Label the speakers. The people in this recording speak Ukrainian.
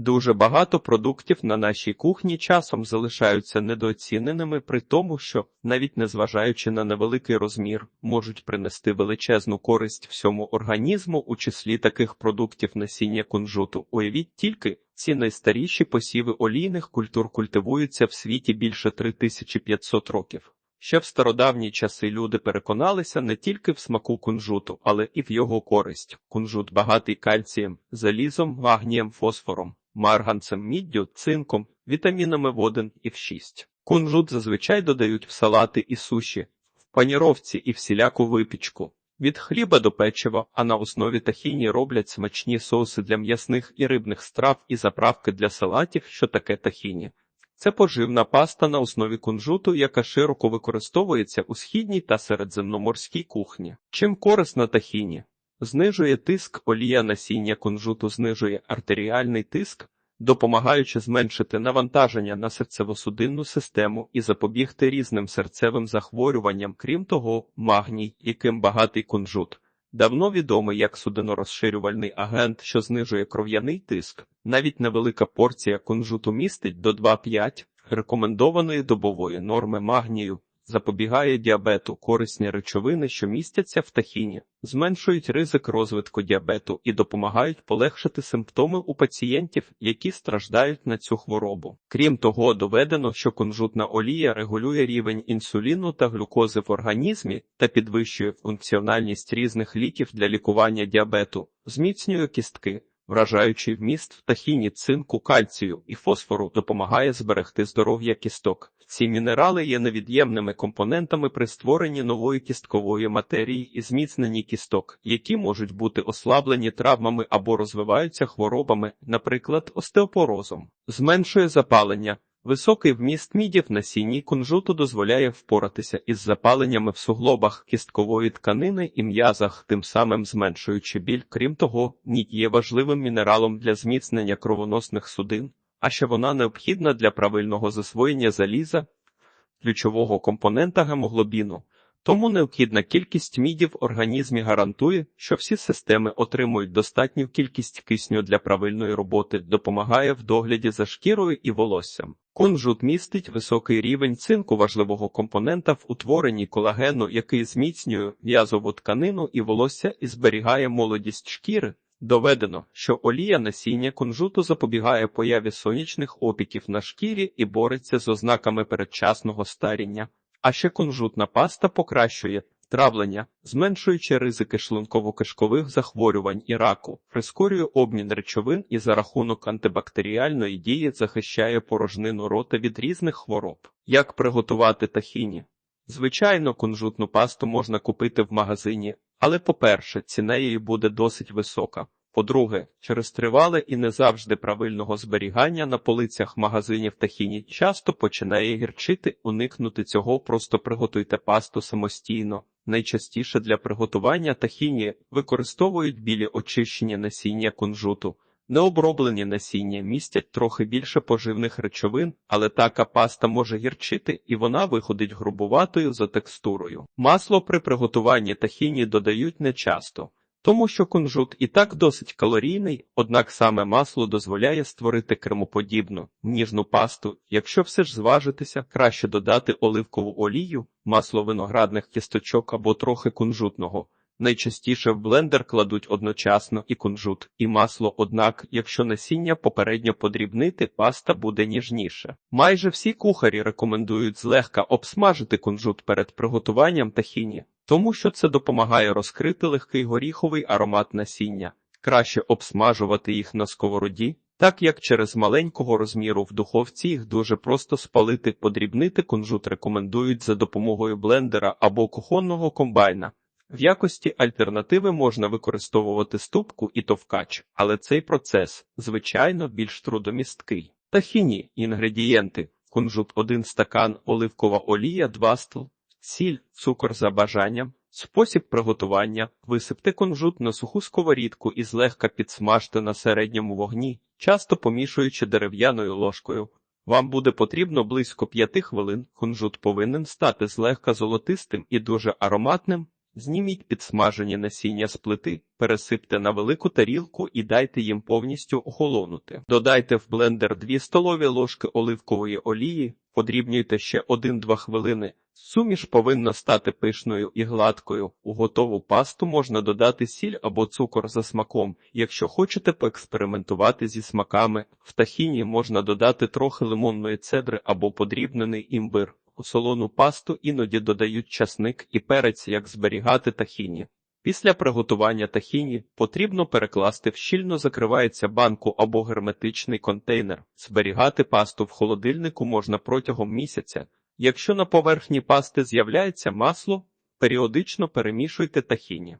Speaker 1: Дуже багато продуктів на нашій кухні часом залишаються недооціненими, при тому, що, навіть незважаючи на невеликий розмір, можуть принести величезну користь всьому організму, у числі таких продуктів насіння кунжуту. Уявіть тільки, ці найстаріші посіви олійних культур культивуються в світі більше 3500 років. Ще в стародавні часи люди переконалися не тільки в смаку кунжуту, але і в його користь. Кунжут багатий кальцієм, залізом, магнієм, фосфором, марганцем, міддю, цинком, вітамінами В1 і В6. Кунжут зазвичай додають в салати і суші, в паніровці і всіляку випічку. Від хліба до печива, а на основі тахіні роблять смачні соуси для м'ясних і рибних страв і заправки для салатів, що таке тахіні. Це поживна паста на основі кунжуту, яка широко використовується у східній та середземноморській кухні. Чим корисна тахіні? Знижує тиск, олія насіння кунжуту знижує артеріальний тиск, допомагаючи зменшити навантаження на серцево-судинну систему і запобігти різним серцевим захворюванням. Крім того, магній, яким багатий кунжут, давно відомий як судинорозширювальний агент, що знижує кров'яний тиск. Навіть невелика порція кунжуту містить до 2,5 рекомендованої добової норми магнію. Запобігає діабету, корисні речовини, що містяться в тахіні, зменшують ризик розвитку діабету і допомагають полегшити симптоми у пацієнтів, які страждають на цю хворобу. Крім того, доведено, що кунжутна олія регулює рівень інсуліну та глюкози в організмі та підвищує функціональність різних ліків для лікування діабету, зміцнює кістки. Вражаючий вміст в тахіні цинку, кальцію і фосфору допомагає зберегти здоров'я кісток. Ці мінерали є невід'ємними компонентами при створенні нової кісткової матерії і зміцненні кісток, які можуть бути ослаблені травмами або розвиваються хворобами, наприклад, остеопорозом, зменшує запалення. Високий вміст мідів на сіні кунжуту дозволяє впоратися із запаленнями в суглобах кісткової тканини і м'язах, тим самим зменшуючи біль. Крім того, мідь є важливим мінералом для зміцнення кровоносних судин, а ще вона необхідна для правильного засвоєння заліза, ключового компонента гемоглобіну. Тому необхідна кількість міді в організмі гарантує, що всі системи отримують достатню кількість кисню для правильної роботи, допомагає в догляді за шкірою і волоссям. Кунжут містить високий рівень цинку важливого компонента в утворенні колагену, який зміцнює в'язову тканину і волосся і зберігає молодість шкіри. Доведено, що олія насіння кунжуту запобігає появі сонячних опіків на шкірі і бореться з ознаками передчасного старіння. А ще кунжутна паста покращує травлення, зменшуючи ризики шлунково-кишкових захворювань і раку, прискорює обмін речовин і за рахунок антибактеріальної дії захищає порожнину рота від різних хвороб. Як приготувати тахіні? Звичайно, кунжутну пасту можна купити в магазині, але, по-перше, ціна її буде досить висока. По-друге, через тривале і не завжди правильного зберігання на полицях магазинів тахіні часто починає гірчити, уникнути цього просто приготуйте пасту самостійно. Найчастіше для приготування тахіні використовують білі очищені насіння кунжуту. Необроблені насіння містять трохи більше поживних речовин, але така паста може гірчити і вона виходить грубуватою за текстурою. Масло при приготуванні тахіні додають нечасто. Тому що кунжут і так досить калорійний, однак саме масло дозволяє створити кремоподібну, ніжну пасту. Якщо все ж зважитися, краще додати оливкову олію, масло виноградних кісточок або трохи кунжутного. Найчастіше в блендер кладуть одночасно і кунжут, і масло, однак, якщо насіння попередньо подрібнити, паста буде ніжніше. Майже всі кухарі рекомендують злегка обсмажити кунжут перед приготуванням тахіні, тому що це допомагає розкрити легкий горіховий аромат насіння. Краще обсмажувати їх на сковороді, так як через маленького розміру в духовці їх дуже просто спалити, подрібнити кунжут рекомендують за допомогою блендера або кухонного комбайна. В якості альтернативи можна використовувати ступку і товкач, але цей процес, звичайно, більш трудомісткий. Тахіні інгредієнти: кунжут 1 стакан, оливкова олія 2 стл, сіль, цукор за бажанням. Спосіб приготування висипте кунжут на суху сковорідку і злегка підсмажте на середньому вогні, часто помішуючи дерев'яною ложкою. Вам буде потрібно близько 5 хвилин. Кунжут повинен стати злегка золотистим і дуже ароматним. Зніміть підсмажені насіння з плити, пересипте на велику тарілку і дайте їм повністю охолонути. Додайте в блендер 2 столові ложки оливкової олії, подрібнюйте ще 1-2 хвилини. Суміш повинна стати пишною і гладкою. У готову пасту можна додати сіль або цукор за смаком. Якщо хочете поекспериментувати зі смаками, в тахіні можна додати трохи лимонної цедри або подрібнений імбир. У солону пасту іноді додають часник і перець, як зберігати тахіні. Після приготування тахіні потрібно перекласти в щільно закривається банку або герметичний контейнер. Зберігати пасту в холодильнику можна протягом місяця. Якщо на поверхні пасти з'являється масло, періодично перемішуйте тахіні.